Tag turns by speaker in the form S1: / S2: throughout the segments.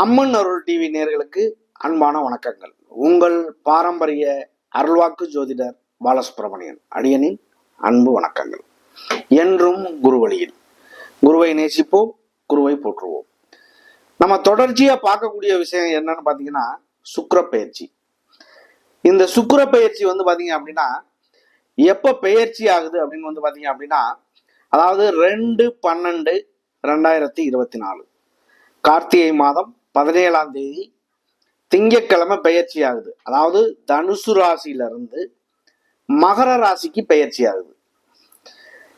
S1: அம்மன் அருள் TV நேர்களுக்கு அன்பான வணக்கங்கள். உங்கள் பாரம்பரிய அருள்வாக்கு ஜோதிடர் பாலசுப்ரமணியன் அடியனின் அன்பு வணக்கங்கள். என்றும் குருவழியில். குருவை நேசிப்போம் குருவை போற்றுவோம். நம்ம தொடர்ச்சியா பார்க்கக்கூடிய விஷயம் என்னன்னு பாத்தீங்கன்னா சுக்கர பெயர்ச்சி. இந்த சுக்கர பெயர்ச்சி வந்து பாத்தீங்க அப்படின்னா எப்ப பெயர்ச்சி ஆகுது அப்படின்னு வந்து பாத்தீங்க அப்படின்னா அதாவது ரெண்டு பன்னெண்டு ரெண்டாயிரத்தி இருபத்தி நாலு. கார்த்திகை மாதம் பதினேழாம் தேதி திங்கட்கிழமை பெயர்ச்சி ஆகுது அதாவது தனுசு ராசியிலிருந்து மகர ராசிக்கு பெயர்ச்சி ஆகுது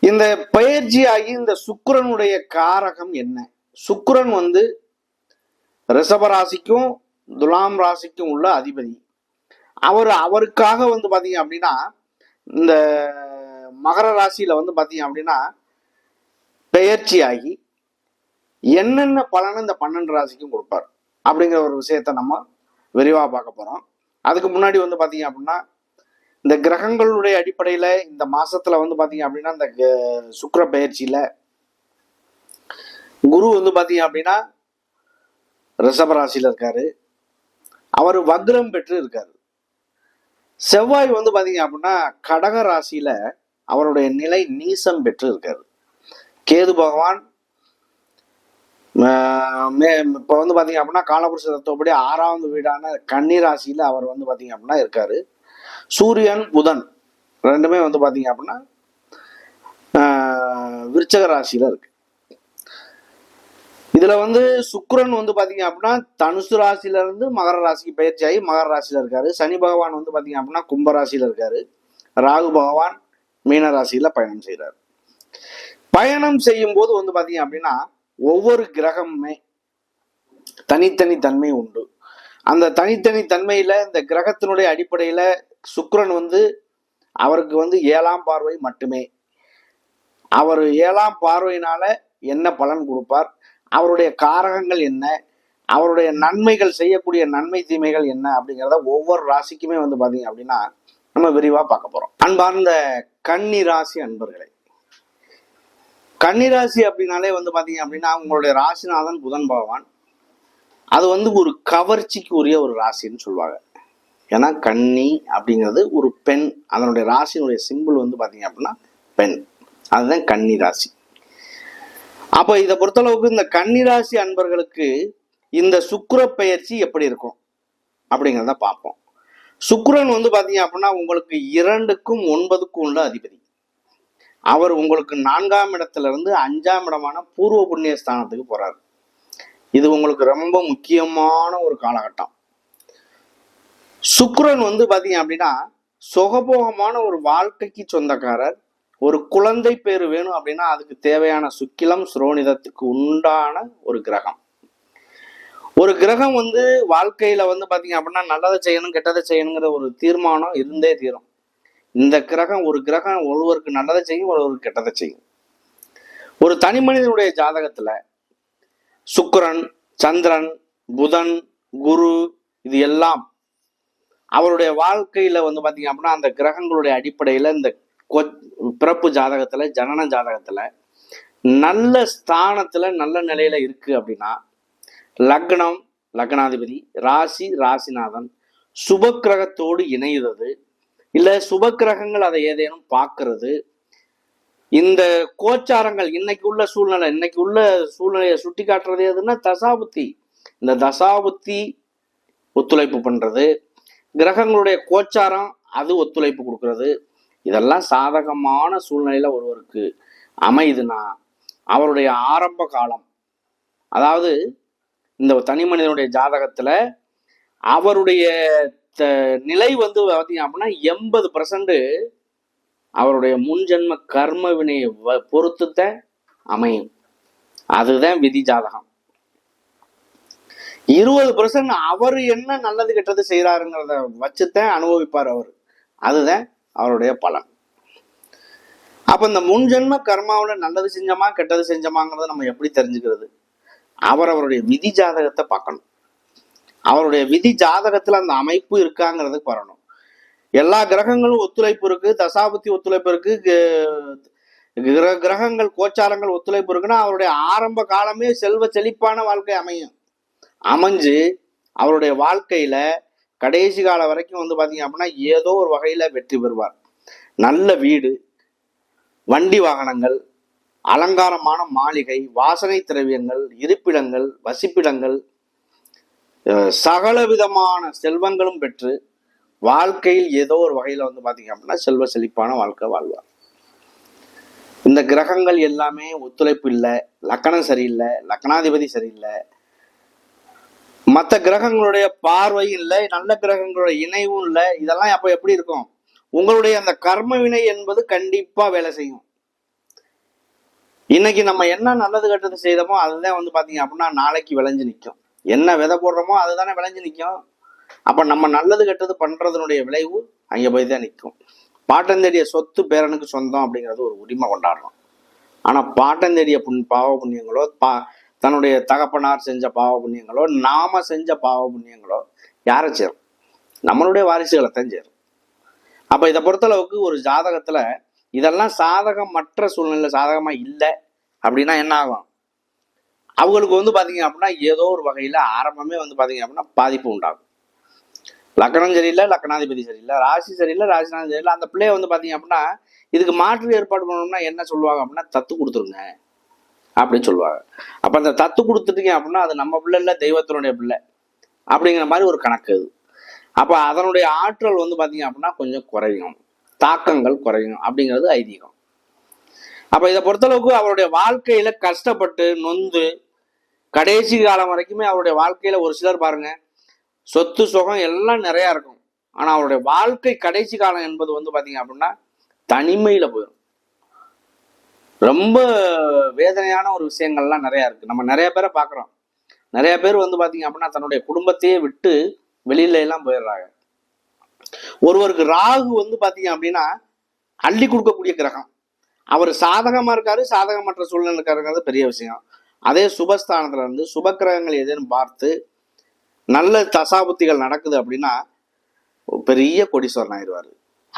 S1: இந்த பெயர்ச்சி ஆகி இந்த சுக்கரனுடைய காரகம் என்ன? சுக்கரன் வந்து ரிஷப ராசிக்கும் துலாம் ராசிக்கும் உள்ள அதிபதி. அவர் அவருக்காக வந்து பார்த்தீங்க அப்படின்னா இந்த மகர ராசியில் வந்து பார்த்தீங்க அப்படின்னா பெயர்ச்சி ஆகி என்னென்ன பலனை இந்த பன்னெண்டு ராசிக்கும் கொடுப்பார் அப்படிங்கிற ஒரு விஷயத்த நம்ம விரிவாக பார்க்க போகிறோம் அதுக்கு முன்னாடி வந்து பார்த்தீங்க அப்படின்னா இந்த கிரகங்களுடைய அடிப்படையில் இந்த மாசத்துல வந்து பார்த்தீங்க அப்படின்னா இந்த க- சுக்கிர குரு வந்து பார்த்தீங்க அப்படின்னா ரிஷப ராசியில் இருக்காரு. அவர் வக்ரம் பெற்று இருக்காரு. செவ்வாய் வந்து பார்த்தீங்க அப்படின்னா கடக ராசியில் அவருடைய நிலை நீசம் பெற்று இருக்காரு. கேது பகவான் மே இப்போ வந்து பார்த்தீங்க அப்படின்னா காலபுருஷ தத்துவப்படி ஆறாவது வீடான கன்னி ராசியில் அவர் வந்து பார்த்தீங்க அப்படின்னா இருக்காரு. சூரியன் புதன் ரெண்டுமே வந்து பார்த்தீங்க அப்படின்னா விருச்சக ராசியில் இருக்கு. இதுல வந்து சுக்கரன் வந்து பாத்தீங்க அப்படின்னா தனுசு ராசியில இருந்து மகர ராசிக்கு பயிற்சி ஆகி மகர ராசியில இருக்காரு. சனி பகவான் வந்து பாத்தீங்க அப்படின்னா கும்ப ராசியில இருக்காரு. ராகு பகவான் மீன ராசியில பயணம் செய்றாரு. பயணம் செய்யும் போது வந்து பாத்தீங்க அப்படின்னா ஒவ்வொரு கிரகமுமே தனித்தனி தன்மை உண்டு. அந்த தனித்தனி தன்மையில இந்த கிரகத்தினுடைய அடிப்படையில சுக்கரன் வந்து அவருக்கு வந்து ஏழாம் பார்வை மட்டுமே. அவர் ஏழாம் பார்வையினால என்ன பலன் கொடுப்பார்? அவருடைய காரகங்கள் என்ன? அவருடைய நன்மைகள் செய்யக்கூடிய நன்மை தீமைகள் என்ன? அப்படிங்கிறத ஒவ்வொரு ராசிக்குமே வந்து பாத்தீங்க அப்படின்னா நம்ம விரிவா பார்க்க போறோம். அன்பார்ந்த கன்னி ராசி அன்பர்களே கன்னிராசி அப்படின்னாலே வந்து பார்த்தீங்க அப்படின்னா உங்களுடைய ராசிநாதன் புதன் பகவான். அது வந்து ஒரு கவர்ச்சிக்கு உரிய ஒரு ராசின்னு சொல்லுவாங்க. ஏன்னா கன்னி அப்படிங்கிறது ஒரு பெண். அதனுடைய ராசியினுடைய சிம்பிள் வந்து பார்த்தீங்க அப்படின்னா பெண். அதுதான் கன்னி ராசி அப்போ இதை பொறுத்தளவுக்கு இந்த கன்னி ராசி அன்பர்களுக்கு இந்த சுக்கர பெயர்ச்சி எப்படி இருக்கும்? அப்படிங்கிறத பார்ப்போம். சுக்கரன் வந்து பார்த்தீங்க அப்படின்னா உங்களுக்கு இரண்டுக்கும் ஒன்பதுக்கும் உள்ள அதிபதி. அவர் உங்களுக்கு நான்காம் இடத்துல இருந்து அஞ்சாம் இடமான பூர்வ புண்ணிய ஸ்தானத்துக்கு போறாரு. இது உங்களுக்கு ரொம்ப முக்கியமான ஒரு காலகட்டம். சுக்ரன் வந்து பாத்தீங்க அப்படின்னா சுகபோகமான ஒரு வாழ்க்கைக்கு சொந்தக்காரர். ஒரு குழந்தை பேர் வேணும் அப்படின்னா அதுக்கு தேவையான சுக்கிலம் சுரோனிதத்துக்கு உண்டான ஒரு கிரகம். ஒரு கிரகம் வந்து வாழ்க்கையில வந்து பாத்தீங்க அப்படின்னா நல்லதை செய்யணும் கெட்டதை செய்யணுங்கிற ஒரு தீர்மானம் இருந்தே தீரும். இந்த கிரகம் ஒரு கிரகம் ஒருவருக்கு நல்லதை செய்யும் ஒருவருக்கு கெட்டதை செய்யும். ஒரு தனி மனிதனுடைய ஜாதகத்தில் சுக்கிரன் சந்திரன் புதன் குரு இது எல்லாம் அவருடைய வாழ்க்கையில் வந்து பார்த்திங்க அப்படின்னா அந்த கிரகங்களுடைய அடிப்படையில் இந்த கொ- பிறப்பு ஜாதகத்தில் ஜனன ஜாதகத்தில் நல்ல ஸ்தானத்தில் நல்ல நிலையில் இருக்குது அப்படின்னா லக்னம் லக்னாதிபதி ராசி ராசிநாதன் சுபக்கிரகத்தோடு இணைகிறது. இல்லை சுபக்கிரகங்கள் அதை ஏதேனும் பார்க்கறது. இந்த கோச்சாரங்கள் இன்னைக்கு உள்ள சூழ்நிலை இன்னைக்கு உள்ள சூழ்நிலையை சுட்டி காட்டுறது எதுன்னா தசாபுத்தி. இந்த தசாபுத்தி ஒத்துழைப்பு பண்றது. கிரகங்களுடைய கோச்சாரம் அது ஒத்துழைப்பு கொடுக்கறது. இதெல்லாம் சாதகமான சூழ்நிலையில ஒருவருக்கு அமையுதுன்னா அவருடைய ஆரம்ப காலம். அதாவது இந்த தனி மனிதனுடைய ஜாதகத்துல அவருடைய நிலை வந்து பார்த்தீங்க அப்படின்னா எண்பது பர்சன்ட் அவருடைய முன்ஜென்ம கர்ம வினையை வ- பொறுத்துத்தான் அமையும். அதுதான் விதி ஜாதகம். இருபது பர்சன்ட் அவர் என்ன நல்லது கெட்டது செய்யறாருங்கிறத வச்சுத்தான் அனுபவிப்பார் அவர். அதுதான் அவருடைய பலன். அப்போ இந்த முன்ஜென்ம கர்மாவில் நல்லது செஞ்சோமா கெட்டது செஞ்சோமாங்கிறத நம்ம எப்படி தெரிஞ்சுக்கிறது? அவர் அவருடைய விதி ஜாதகத்தை பார்க்கணும். அவருடைய விதி ஜாதகத்துல அந்த அமைப்பு இருக்காங்கிறதுக்கு வரணும். எல்லா கிரகங்களும் ஒத்துழைப்பு இருக்கு தசாபுத்தி ஒத்துழைப்பு இருக்கு கிரக கிர கிரகங்கள் கோச்சாரங்கள் ஒத்துழைப்பு இருக்குன்னா அவருடைய ஆரம்ப காலமே செல்வ செழிப்பான வாழ்க்கை அமையும். அமைஞ்சு அவருடைய வாழ்க்கையில கடைசி காலம் வரைக்கும் வந்து பாத்தீங்க அப்படின்னா ஏதோ ஒரு வகையில வெற்றி பெறுவார். நல்ல வீடு வண்டி வாகனங்கள் அலங்காரமான மாளிகை வாசனை திரவியங்கள் இருப்பிடங்கள் வசிப்பிடங்கள் சகல விதமான செல்வங்களும் பெற்று வாழ்க்கையில் ஏதோ ஒரு வகையில் வந்து பார்த்தீங்க அப்படின்னா செல்வ செழிப்பான வாழ்க்கை வாழ்வார். இந்த கிரகங்கள் எல்லாமே ஒத்துழைப்பு இல்லை லக்கணம் சரியில்லை லக்கணாதிபதி சரியில்லை. மற்ற கிரகங்களுடைய பார்வையும் இல்லை நல்ல கிரகங்களுடைய இணைவும் இல்லை இதெல்லாம் அப்போ எப்படி இருக்கும்? உங்களுடைய அந்த கர்ம வினை என்பது கண்டிப்பாக வேலை செய்யும். இன்னைக்கு நம்ம என்ன நல்லது கெட்டது செய்தோமோ அதுதான் வந்து பார்த்தீங்க அப்படின்னா நாளைக்கு விளைஞ்சு நிற்கும் என்ன விதை போடுறோமோ அதுதானே விளைஞ்சு நிற்கும் அப்போ நம்ம நல்லது கெட்டது பண்ணுறதுனுடைய விளைவு அங்கே போய் தான் நிற்கும். பாட்டன் தேடிய சொத்து பேரனுக்கு சொந்தம் அப்படிங்கிறது ஒரு உரிமை கொண்டாடுறோம். ஆனால் பாட்டன் தேடிய புண் பாவ புண்ணியங்களோ பா தன்னுடைய தகப்பனார் செஞ்ச பாவ புண்ணியங்களோ நாம செஞ்ச பாவ புண்ணியங்களோ யாரை சேரும்? நம்மளுடைய வாரிசுகளை தான் சேரும். அப்போ இதை பொறுத்தளவுக்கு ஒரு ஜாதகத்தில் இதெல்லாம் சாதகம் மற்ற சூழ்நிலை சாதகமாக இல்லை அப்படின்னா என்ன ஆகும்? அவங்களுக்கு வந்து பார்த்தீங்க அப்படின்னா ஏதோ ஒரு வகையில் ஆரம்பமே வந்து பார்த்தீங்க அப்படின்னா பாதிப்பு உண்டாகும். லக்கணம் சரியில்லை லக்கணாதிபதி சரியில்லை ராசி சரியில்லை ராசிநாதன் சரியில்லை. அந்த பிள்ளைய வந்து பார்த்தீங்க அப்படின்னா இதுக்கு மாற்று ஏற்பாடு பண்ணணும்னா என்ன சொல்லுவாங்க அப்படின்னா தத்து கொடுத்துருங்க அப்படின்னு சொல்லுவாங்க. அப்போ அந்த தத்து கொடுத்துட்டீங்க அப்படின்னா அது நம்ம பிள்ளை இல்லை தெய்வத்தினுடைய பிள்ளை அப்படிங்கிற மாதிரி ஒரு கணக்கு அது. அப்போ அதனுடைய ஆற்றல் வந்து பார்த்தீங்க அப்படின்னா கொஞ்சம் குறையும். தாக்கங்கள் குறையும் அப்படிங்கிறது ஐதீகம். அப்போ இதை பொறுத்தளவுக்கு அவருடைய வாழ்க்கையில் கஷ்டப்பட்டு நொந்து கடைசி காலம் வரைக்குமே அவருடைய வாழ்க்கையில ஒரு சிலர் பாருங்க சொத்து சுகம் எல்லாம் நிறைய இருக்கும். ஆனா அவருடைய வாழ்க்கை கடைசி காலம் என்பது வந்து பாத்தீங்க அப்படின்னா தனிமையில போயிடும் ரொம்ப வேதனையான ஒரு விஷயங்கள்லாம் நிறைய இருக்கு. நம்ம நிறைய பேரை பார்க்குறோம். நிறைய பேர் வந்து பாத்தீங்க அப்படின்னா தன்னுடைய குடும்பத்தையே விட்டு வெளியில எல்லாம் போயிடுறாங்க. ஒருவருக்கு ராகு வந்து பாத்தீங்க அப்படின்னா அள்ளி கொடுக்கக்கூடிய கிரகம். அவர் சாதகமா இருக்காரு சாதகமற்ற சூழ்நிலை இருக்காருங்கிறது பெரிய விஷயம். அதே சுபஸ்தானத்துல இருந்து சுபக்கிரகங்கள் எதுன்னு ஏதேனும் பார்த்து நல்ல தசாபுத்திகள் நடக்குது அப்படின்னா பெரிய கொடிஸ்வரன் ஆயிடுவாரு.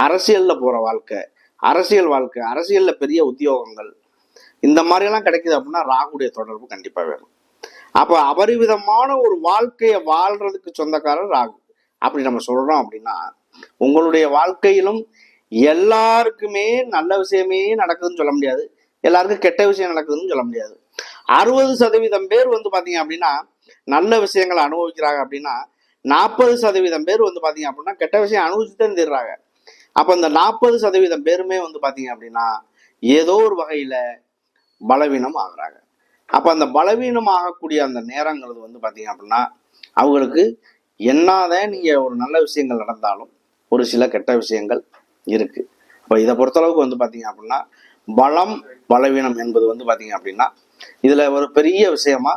S1: அரசியல்ல போற வாழ்க்கை அரசியல் வாழ்க்கை அரசியல்ல பெரிய உத்தியோகங்கள் இந்த மாதிரியெல்லாம் கிடைக்குது அப்படின்னா ராகுடைய தொடர்பு கண்டிப்பா வேணும். அப்ப அபரிவிதமான ஒரு வாழ்க்கையை வாழ்றதுக்கு சொந்தக்காரர் ராகு. அப்படி நம்ம சொல்றோம் அப்படின்னா உங்களுடைய வாழ்க்கையிலும் எல்லாருக்குமே நல்ல விஷயமே நடக்குதுன்னு சொல்ல முடியாது. எல்லாருக்கும் கெட்ட விஷயம் நடக்குதுன்னு சொல்ல முடியாது. அறுபது சதவீதம் பேர் வந்து பார்த்தீங்க அப்படின்னா நல்ல விஷயங்களை அனுபவிக்கிறாங்க அப்படின்னா நாற்பது சதவீதம் பேர் வந்து பார்த்தீங்க அப்படின்னா கெட்ட விஷயம் அனுபவிச்சு தான் தீர்றாங்க அப்போ அந்த நாற்பது சதவீதம் பேருமே வந்து பார்த்தீங்க அப்படின்னா ஏதோ ஒரு வகையில் பலவீனம் ஆகுறாங்க அப்போ அந்த பலவீனம் ஆகக்கூடிய அந்த நேரங்கிறது வந்து பார்த்தீங்க அப்படின்னா அவங்களுக்கு என்னதான் நீங்கள் ஒரு நல்ல விஷயங்கள் நடந்தாலும் ஒரு சில கெட்ட விஷயங்கள் இருக்குது இப்போ இதை பொறுத்தளவுக்கு வந்து பார்த்தீங்க அப்படின்னா பலம் பலவீனம் என்பது வந்து பார்த்தீங்க அப்படின்னா இதுல ஒரு பெரிய விஷயமா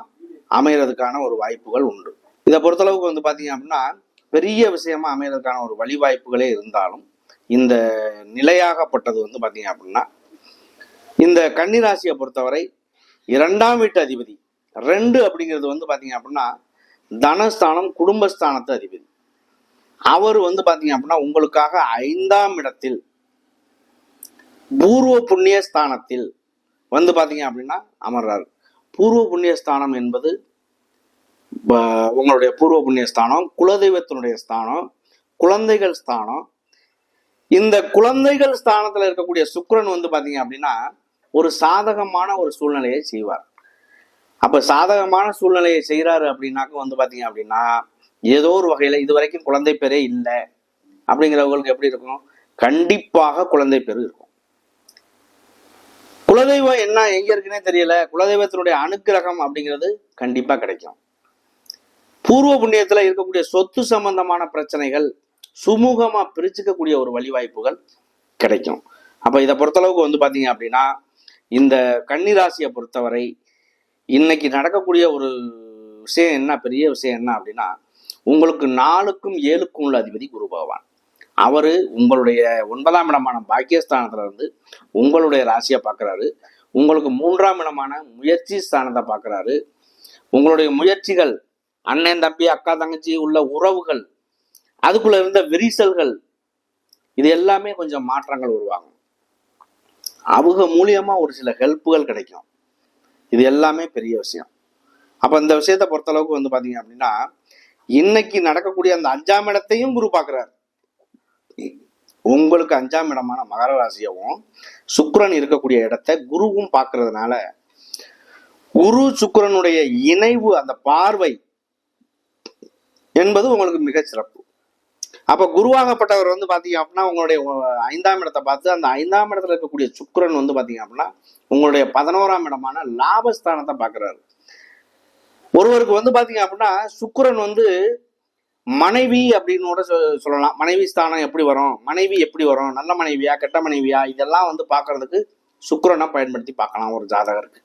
S1: அமையறதுக்கான ஒரு வாய்ப்புகள் உண்டு. இதை பொறுத்தளவுக்கு வந்து பாத்தீங்க அப்படின்னா பெரிய விஷயமா அமையறதுக்கான ஒரு வழிவாய்ப்புகளே இருந்தாலும் இந்த நிலையாகப்பட்டது வந்து பாத்தீங்க அப்படின்னா இந்த கன்னிராசியை பொறுத்தவரை இரண்டாம் வீட்டு அதிபதி ரெண்டு அப்படிங்கிறது வந்து பாத்தீங்க அப்படின்னா தனஸ்தானம் குடும்பஸ்தானத்து அதிபதி. அவர் வந்து பாத்தீங்க அப்படின்னா உங்களுக்காக ஐந்தாம் இடத்தில் பூர்வ புண்ணிய ஸ்தானத்தில் வந்து பார்த்தீங்க அப்படின்னா அமர்றார். பூர்வ புண்ணிய ஸ்தானம் என்பது உங்களுடைய பூர்வ புண்ணிய ஸ்தானம் குலதெய்வத்தினுடைய ஸ்தானம் குழந்தைகள் ஸ்தானம். இந்த குழந்தைகள் ஸ்தானத்துல இருக்கக்கூடிய சுக்கரன் வந்து பார்த்தீங்க அப்படின்னா ஒரு சாதகமான ஒரு சூழ்நிலையை செய்வார். அப்ப சாதகமான சூழ்நிலையை செய்யறாரு அப்படின்னாக்க வந்து பார்த்தீங்க அப்படின்னா ஏதோ ஒரு வகையில இது வரைக்கும் குழந்தை பேரே இல்லை. அப்படிங்கிறவங்களுக்கு எப்படி இருக்கும்? கண்டிப்பாக குழந்தை பேர் இருக்கும். குலதெய்வம் என்ன எங்க இருக்குன்னே தெரியல. குலதெய்வத்தினுடைய அனுக்கிரகம் அப்படிங்கிறது கண்டிப்பா கிடைக்கும். பூர்வ புண்ணியத்துல இருக்கக்கூடிய சொத்து சம்பந்தமான பிரச்சனைகள் சுமூகமா பிரிச்சுக்கக்கூடிய ஒரு வழிவாய்ப்புகள் கிடைக்கும். அப்ப இதை பொறுத்தளவுக்கு வந்து பாத்தீங்க அப்படின்னா இந்த கன்னிராசியை பொறுத்தவரை இன்னைக்கு நடக்கக்கூடிய ஒரு விஷயம் என்ன பெரிய விஷயம் என்ன அப்படின்னா உங்களுக்கு நாலுக்கும் ஏழுக்கும் உள்ள அதிபதி குரு பகவான். அவர் உங்களுடைய ஒன்பதாம் இடமான பாக்கியஸ்தானத்துல இருந்து உங்களுடைய ராசியை பார்க்குறாரு உங்களுக்கு மூன்றாம் இடமான முயற்சி ஸ்தானத்தை பார்க்குறாரு உங்களுடைய முயற்சிகள் அண்ணன் தம்பி அக்கா தங்கச்சி உள்ள உறவுகள் அதுக்குள்ள இருந்த விரிசல்கள் இது எல்லாமே கொஞ்சம் மாற்றங்கள் உருவாகும். அவங்க மூலியமா ஒரு சில ஹெல்ப்புகள் கிடைக்கும். இது எல்லாமே பெரிய விஷயம். அப்போ இந்த விஷயத்தை பொறுத்த அளவுக்கு வந்து பார்த்தீங்க அப்படின்னா இன்னைக்கு நடக்கக்கூடிய அந்த அஞ்சாம் இடத்தையும் குரு பார்க்குறாரு உங்களுக்கு அஞ்சாம் இடமான மகர ராசியவும் சுக்கரன் இருக்கக்கூடிய இடத்த குருவும் பார்க்கறதுனால குரு சுக்கரனுடைய இணைவு அந்த பார்வை என்பது உங்களுக்கு மிக சிறப்பு. அப்ப குருவாகப்பட்டவர் வந்து பாத்தீங்க அப்படின்னா உங்களுடைய ஐந்தாம் இடத்தை பார்த்து அந்த ஐந்தாம் இடத்துல இருக்கக்கூடிய சுக்கரன் வந்து பாத்தீங்க அப்படின்னா உங்களுடைய பதினோராம் இடமான லாபஸ்தானத்தை பாக்குறாரு ஒருவருக்கு வந்து பாத்தீங்க அப்படின்னா சுக்கரன் வந்து மனைவி அப்படின்னு கூட சொ- சொல்லலாம். மனைவி ஸ்தானம் எப்படி வரும்? மனைவி எப்படி வரும்? நல்ல மனைவியா கெட்ட மனைவியா? இதெல்லாம் வந்து பார்க்கறதுக்கு சுக்கரனை பயன்படுத்தி பார்க்கலாம் ஒரு ஜாதகருக்கு.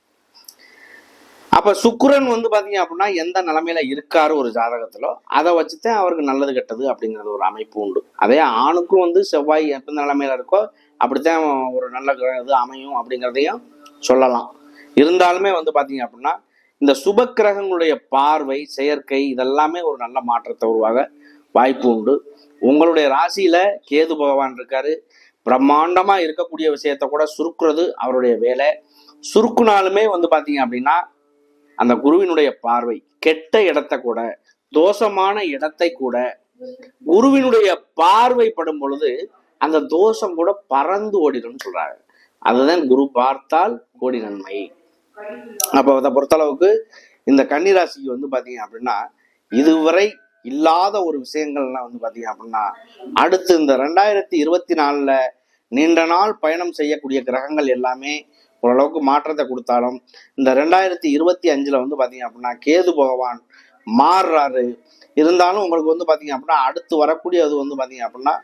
S1: அப்ப சுக்கரன் வந்து பாத்தீங்க அப்படின்னா எந்த நிலைமையில இருக்காரு ஒரு ஜாதகத்திலோ அதை வச்சுதான் அவருக்கு நல்லது கெட்டது அப்படிங்கிறது ஒரு அமைப்பு உண்டு. அதே ஆணுக்கும் வந்து செவ்வாய் எந்த நிலைமையில இருக்கோ அப்படித்தான் ஒரு நல்ல இது அமையும் அப்படிங்கிறதையும் சொல்லலாம். இருந்தாலுமே வந்து பாத்தீங்க அப்படின்னா இந்த சுப கிரகங்களுடைய பார்வை செயற்கை இதெல்லாமே ஒரு நல்ல மாற்றத்தை உருவாக வாய்ப்பு உண்டு. உங்களுடைய ராசியில கேது பகவான் இருக்காரு. பிரம்மாண்டமா இருக்கக்கூடிய விஷயத்த கூட சுருக்குறது அவருடைய வேலை. சுருக்குனாலுமே வந்து பாத்தீங்க அப்படின்னா அந்த குருவினுடைய பார்வை கெட்ட இடத்தை கூட தோஷமான இடத்தை கூட குருவினுடைய பார்வை படும் பொழுது அந்த தோஷம் கூட பறந்து ஓடிடும்னு சொல்றாங்க. அதுதான் குரு பார்த்தால் கோடி நன்மை. அப்போ அதை பொறுத்தளவுக்கு இந்த கன்னிராசிக்கு வந்து பார்த்தீங்க அப்படின்னா இதுவரை இல்லாத ஒரு விஷயங்கள்லாம் வந்து பார்த்தீங்க அப்படின்னா அடுத்து இந்த ரெண்டாயிரத்தி இருபத்தி நாலில் நீண்ட நாள் பயணம் செய்யக்கூடிய கிரகங்கள் எல்லாமே ஓரளவுக்கு மாற்றத்தை கொடுத்தாலும் இந்த ரெண்டாயிரத்தி இருபத்தி அஞ்சில் வந்து பார்த்தீங்க அப்படின்னா கேது பகவான் மாறுறாரு. இருந்தாலும் உங்களுக்கு வந்து பார்த்தீங்க அப்படின்னா அடுத்து வரக்கூடிய அது வந்து பார்த்தீங்க அப்படின்னா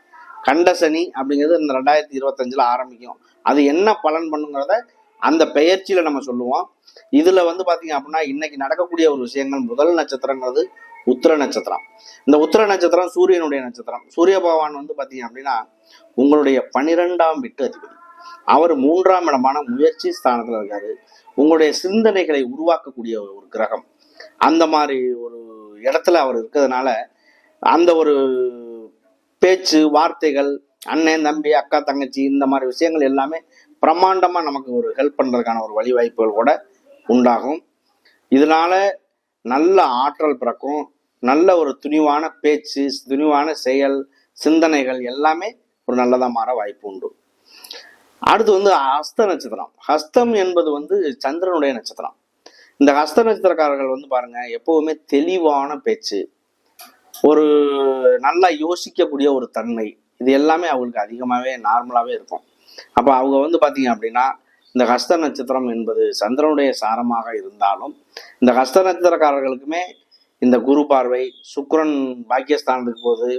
S1: கண்டசனி அப்படிங்கிறது இந்த ரெண்டாயிரத்தி இருபத்தஞ்சில் ஆரம்பிக்கும். அது என்ன பலன் பண்ணுங்கிறத அந்த பெயர்ச்சியில நம்ம சொல்லுவோம். இதுல வந்து பாத்தீங்க அப்படின்னா இன்னைக்கு நடக்கக்கூடிய ஒரு விஷயங்கள் முதல் நட்சத்திரங்கிறது உத்திர நட்சத்திரம். இந்த உத்திர நட்சத்திரம் சூரியனுடைய நட்சத்திரம். சூரிய பகவான் வந்து பாத்தீங்க அப்படின்னா உங்களுடைய பனிரெண்டாம் விட்டு அதிபதி. அவர் மூன்றாம் இடமான முயற்சி ஸ்தானத்துல இருக்காரு. உங்களுடைய சிந்தனைகளை உருவாக்கக்கூடிய ஒரு கிரகம். அந்த மாதிரி ஒரு இடத்துல அவர் இருக்கிறதுனால அந்த ஒரு பேச்சு வார்த்தைகள் அண்ணன் தம்பி அக்கா தங்கச்சி இந்த மாதிரி விஷயங்கள் எல்லாமே பிரம்மாண்டமாக நமக்கு ஒரு ஹெல்ப் பண்ணுறதுக்கான ஒரு வழிவாய்ப்புகள் கூட உண்டாகும். இதனால நல்ல ஆற்றல் பிறக்கும். நல்ல ஒரு துணிவான பேச்சு துணிவான செயல் சிந்தனைகள் எல்லாமே ஒரு நல்லதாக மாற வாய்ப்பு உண்டு. அடுத்து வந்து ஹஸ்த நட்சத்திரம். ஹஸ்தம் என்பது வந்து சந்திரனுடைய நட்சத்திரம். இந்த ஹஸ்த நட்சத்திரக்காரர்கள் வந்து பாருங்க எப்பவுமே தெளிவான பேச்சு. ஒரு நல்லா யோசிக்கக்கூடிய ஒரு தன்மை. இது எல்லாமே அவங்களுக்கு அதிகமாகவே நார்மலாகவே இருக்கும். அப்போ அவங்க வந்து பார்த்தீங்க அப்படின்னா இந்த ஹஸ்த நட்சத்திரம் என்பது சந்திரனுடைய சாரமாக இருந்தாலும் இந்த ஹஸ்த நட்சத்திரக்காரர்களுக்குமே இந்த குரு பார்வை சுக்ரன் பாக்கியஸ்தானத்துக்கு போது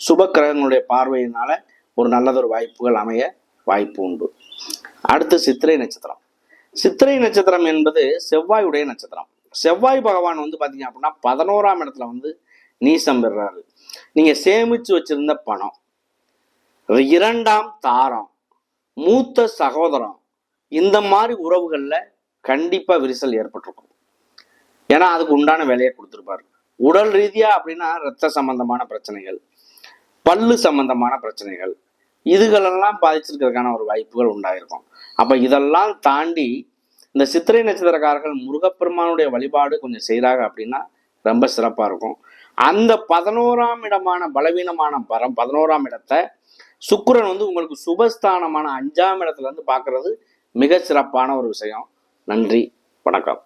S1: சுப கிரகங்களுடைய பார்வையினால ஒரு நல்லதொரு வாய்ப்புகள் அமைய வாய்ப்பு உண்டு. அடுத்து சித்திரை நட்சத்திரம். சித்திரை நட்சத்திரம் என்பது செவ்வாயுடைய நட்சத்திரம். செவ்வாய் பகவான் வந்து பார்த்தீங்க அப்படின்னா பதினோராம் இடத்துல வந்து நீசம் பெறுறாரு நீங்க சேமிச்சு வச்சிருந்த பணம். இரண்டாம் தாரம். மூத்த சகோதரம் இந்த மாதிரி உறவுகளில் கண்டிப்பாக விரிசல் ஏற்பட்டிருக்கும். ஏன்னா அதுக்கு உண்டான வேலையை கொடுத்துருப்பாரு. உடல் ரீதியா அப்படின்னா ரத்த சம்பந்தமான பிரச்சனைகள் பல்லு சம்பந்தமான பிரச்சனைகள் இதுகளெல்லாம் பாதிச்சிருக்கிறதுக்கான ஒரு வாய்ப்புகள் உண்டாயிருக்கும். அப்போ இதெல்லாம் தாண்டி இந்த சித்திரை நட்சத்திரக்காரர்கள் முருகப்பெருமானுடைய வழிபாடு கொஞ்சம் செய்கிறாங்க அப்படின்னா ரொம்ப சிறப்பாக இருக்கும். அந்த பதினோராம் இடமான பலவீனமான பரம் பதினோராம் இடத்தை சுக்கரன் வந்து உங்களுக்கு சுபஸ்தானமான அஞ்சாம் இடத்துல இருந்து பார்க்கறது மிக சிறப்பான ஒரு விஷயம். நன்றி வணக்கம்.